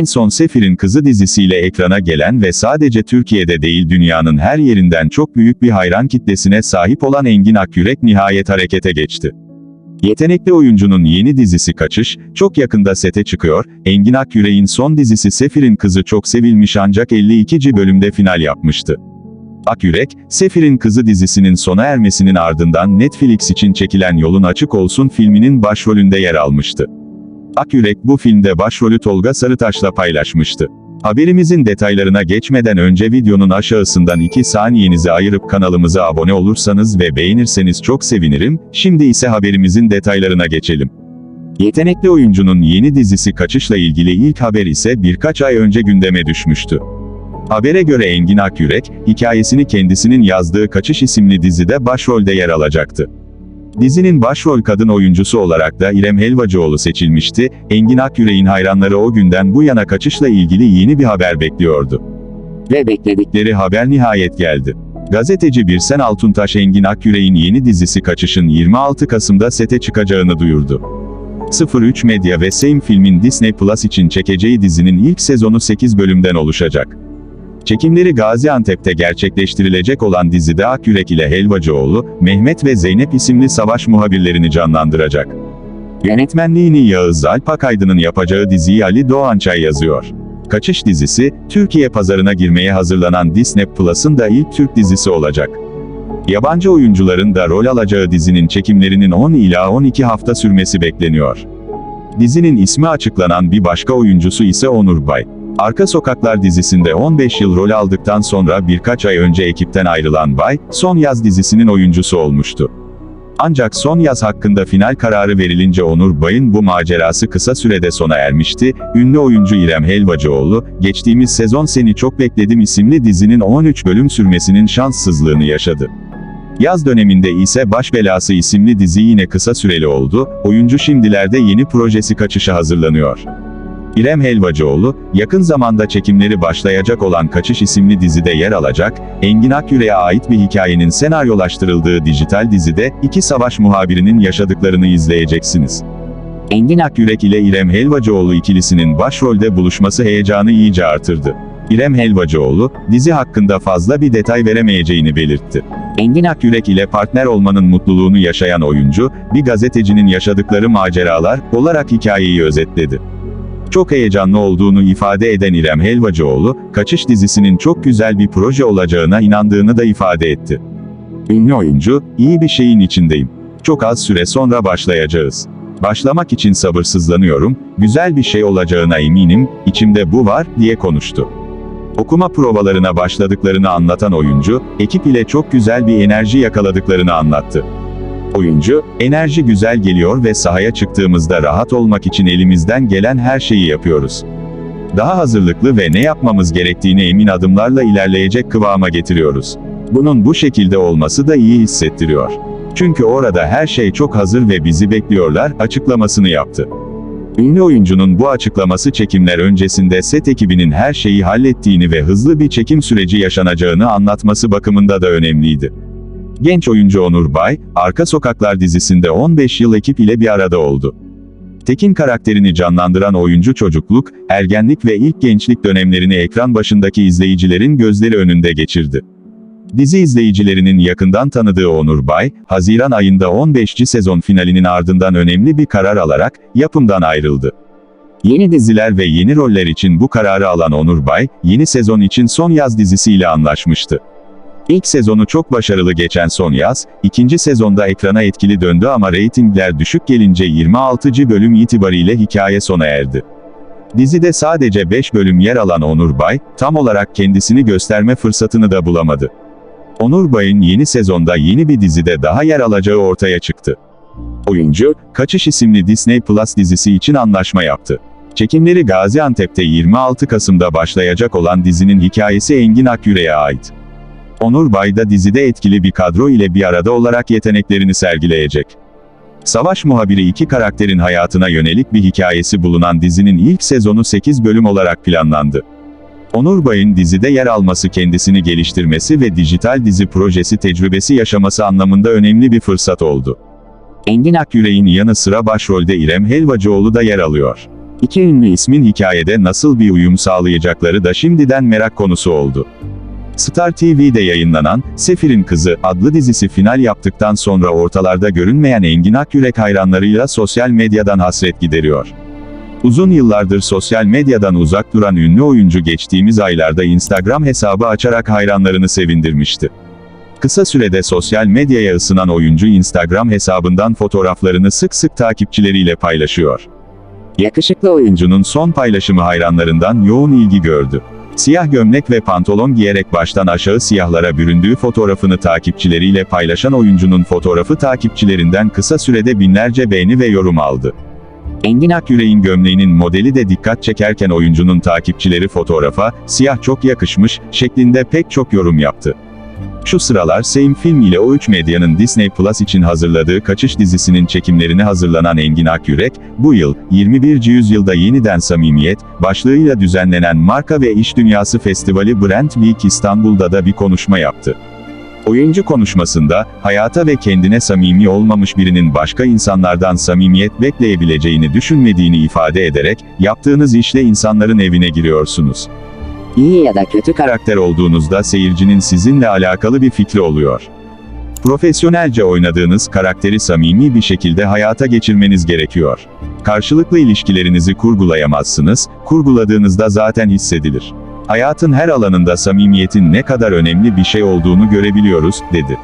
En son Sefir'in Kızı dizisiyle ekrana gelen ve sadece Türkiye'de değil dünyanın her yerinden çok büyük bir hayran kitlesine sahip olan Engin Akyürek nihayet harekete geçti. Yetenekli oyuncunun yeni dizisi Kaçış, çok yakında sete çıkıyor, Engin Akyürek'in son dizisi Sefir'in Kızı çok sevilmiş ancak 52. bölümde final yapmıştı. Akyürek, Sefir'in Kızı dizisinin sona ermesinin ardından Netflix için çekilen Yolun Açık Olsun filminin başrolünde yer almıştı. Akyürek bu filmde başrolü Tolga Sarıtaş'la paylaşmıştı. Haberimizin detaylarına geçmeden önce videonun aşağısından 2 saniyenizi ayırıp kanalımıza abone olursanız ve beğenirseniz çok sevinirim, şimdi ise haberimizin detaylarına geçelim. Yetenekli oyuncunun yeni dizisi Kaçış'la ilgili ilk haber ise birkaç ay önce gündeme düşmüştü. Habere göre Engin Akyürek, hikayesini kendisinin yazdığı Kaçış isimli dizide başrolde yer alacaktı. Dizinin başrol kadın oyuncusu olarak da İrem Helvacıoğlu seçilmişti, Engin Akyürek'in hayranları o günden bu yana kaçışla ilgili yeni bir haber bekliyordu. Ve bekledikleri haber nihayet geldi. Gazeteci Birsen Altuntaş Engin Akyürek'in yeni dizisi Kaçış'ın 26 Kasım'da sete çıkacağını duyurdu. 03 Medya ve Same Film'in Disney Plus için çekeceği dizinin ilk sezonu 8 bölümden oluşacak. Çekimleri Gaziantep'te gerçekleştirilecek olan dizide Akyürek ile Helvacıoğlu, Mehmet ve Zeynep isimli savaş muhabirlerini canlandıracak. Yönetmenliğini Yağız Alp Akaydın'ın yapacağı diziyi Ali Doğançay yazıyor. Kaçış dizisi, Türkiye pazarına girmeye hazırlanan Disney Plus'ın da ilk Türk dizisi olacak. Yabancı oyuncuların da rol alacağı dizinin çekimlerinin 10 ila 12 hafta sürmesi bekleniyor. Dizinin ismi açıklanan bir başka oyuncusu ise Onur Bay. Arka Sokaklar dizisinde 15 yıl rol aldıktan sonra birkaç ay önce ekipten ayrılan Bay, Son Yaz dizisinin oyuncusu olmuştu. Ancak Son Yaz hakkında final kararı verilince Onur Bay'ın bu macerası kısa sürede sona ermişti. Ünlü oyuncu İrem Helvacıoğlu, geçtiğimiz sezon Seni Çok Bekledim isimli dizinin 13 bölüm sürmesinin şanssızlığını yaşadı. Yaz döneminde ise Baş Belası isimli dizi yine kısa süreli oldu, oyuncu şimdilerde yeni projesi kaçışa hazırlanıyor. İrem Helvacıoğlu, yakın zamanda çekimleri başlayacak olan Kaçış isimli dizide yer alacak, Engin Akyürek'e ait bir hikayenin senaryolaştırıldığı dijital dizide, iki savaş muhabirinin yaşadıklarını izleyeceksiniz. Engin Akyürek ile İrem Helvacıoğlu ikilisinin başrolde buluşması heyecanı iyice artırdı. İrem Helvacıoğlu, dizi hakkında fazla bir detay veremeyeceğini belirtti. Engin Akyürek ile partner olmanın mutluluğunu yaşayan oyuncu, bir gazetecinin yaşadıkları maceralar olarak hikayeyi özetledi. Çok heyecanlı olduğunu ifade eden İrem Helvacıoğlu, Kaçış dizisinin çok güzel bir proje olacağına inandığını da ifade etti. Ünlü oyuncu, iyi bir şeyin içindeyim. Çok az süre sonra başlayacağız. Başlamak için sabırsızlanıyorum, güzel bir şey olacağına eminim, içimde bu var, diye konuştu. Okuma provalarına başladıklarını anlatan oyuncu, ekip ile çok güzel bir enerji yakaladıklarını anlattı. Oyuncu, enerji güzel geliyor ve sahaya çıktığımızda rahat olmak için elimizden gelen her şeyi yapıyoruz. Daha hazırlıklı ve ne yapmamız gerektiğini emin adımlarla ilerleyecek kıvama getiriyoruz. Bunun bu şekilde olması da iyi hissettiriyor. Çünkü orada her şey çok hazır ve bizi bekliyorlar, açıklamasını yaptı. Ünlü oyuncunun bu açıklaması çekimler öncesinde set ekibinin her şeyi hallettiğini ve hızlı bir çekim süreci yaşanacağını anlatması bakımında da önemliydi. Genç oyuncu Onur Bay, Arka Sokaklar dizisinde 15 yıl ekip ile bir arada oldu. Tekin karakterini canlandıran oyuncu çocukluk, ergenlik ve ilk gençlik dönemlerini ekran başındaki izleyicilerin gözleri önünde geçirdi. Dizi izleyicilerinin yakından tanıdığı Onur Bay, Haziran ayında 15. sezon finalinin ardından önemli bir karar alarak, yapımdan ayrıldı. Yeni diziler ve yeni roller için bu kararı alan Onur Bay, yeni sezon için Son Yaz dizisiyle anlaşmıştı. İlk sezonu çok başarılı geçen Son Yaz, ikinci sezonda ekrana etkili döndü ama reytingler düşük gelince 26. bölüm itibariyle hikaye sona erdi. Dizide sadece 5 bölüm yer alan Onur Bay, tam olarak kendisini gösterme fırsatını da bulamadı. Onur Bay'ın yeni sezonda yeni bir dizide daha yer alacağı ortaya çıktı. Oyuncu, Kaçış isimli Disney Plus dizisi için anlaşma yaptı. Çekimleri Gaziantep'te 26 Kasım'da başlayacak olan dizinin hikayesi Engin Akyürek'e ait. Onur Bay da dizide etkili bir kadro ile bir arada olarak yeteneklerini sergileyecek. Savaş muhabiri iki karakterin hayatına yönelik bir hikayesi bulunan dizinin ilk sezonu 8 bölüm olarak planlandı. Onur Bay'ın dizide yer alması kendisini geliştirmesi ve dijital dizi projesi tecrübesi yaşaması anlamında önemli bir fırsat oldu. Engin Akyürek'in yanı sıra başrolde İrem Helvacıoğlu da yer alıyor. İki ünlü ismin hikayede nasıl bir uyum sağlayacakları da şimdiden merak konusu oldu. Star TV'de yayınlanan Sefir'in Kızı adlı dizisi final yaptıktan sonra ortalarda görünmeyen Engin Akyürek hayranlarıyla sosyal medyadan hasret gideriyor. Uzun yıllardır sosyal medyadan uzak duran ünlü oyuncu geçtiğimiz aylarda Instagram hesabı açarak hayranlarını sevindirmişti. Kısa sürede sosyal medyaya ısınan oyuncu Instagram hesabından fotoğraflarını sık sık takipçileriyle paylaşıyor. Yakışıklı oyuncunun son paylaşımı hayranlarından yoğun ilgi gördü. Siyah gömlek ve pantolon giyerek baştan aşağı siyahlara büründüğü fotoğrafını takipçileriyle paylaşan oyuncunun fotoğrafı takipçilerinden kısa sürede binlerce beğeni ve yorum aldı. Engin Akyürek'in gömleğinin modeli de dikkat çekerken oyuncunun takipçileri fotoğrafa, siyah çok yakışmış, şeklinde pek çok yorum yaptı. Şu sıralar Same Film ile O3 Medya'nın Disney Plus için hazırladığı Kaçış dizisinin çekimlerine hazırlanan Engin Akyürek, bu yıl, 21. yüzyılda yeniden samimiyet, başlığıyla düzenlenen Marka ve İş Dünyası Festivali Brand Week İstanbul'da da bir konuşma yaptı. Oyuncu konuşmasında, hayata ve kendine samimi olmamış birinin başka insanlardan samimiyet bekleyebileceğini düşünmediğini ifade ederek, yaptığınız işle insanların evine giriyorsunuz. İyi ya da kötü karakter olduğunuzda seyircinin sizinle alakalı bir fikri oluyor. Profesyonelce oynadığınız karakteri samimi bir şekilde hayata geçirmeniz gerekiyor. Karşılıklı ilişkilerinizi kurgulayamazsınız, kurguladığınızda zaten hissedilir. Hayatın her alanında samimiyetin ne kadar önemli bir şey olduğunu görebiliyoruz, dedi.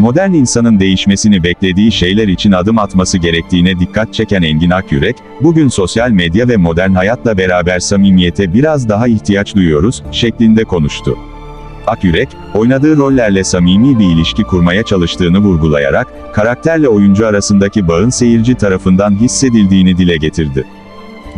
Modern insanın değişmesini beklediği şeyler için adım atması gerektiğine dikkat çeken Engin Akyürek, bugün sosyal medya ve modern hayatla beraber samimiyete biraz daha ihtiyaç duyuyoruz, şeklinde konuştu. Akyürek, oynadığı rollerle samimi bir ilişki kurmaya çalıştığını vurgulayarak, karakterle oyuncu arasındaki bağın seyirci tarafından hissedildiğini dile getirdi.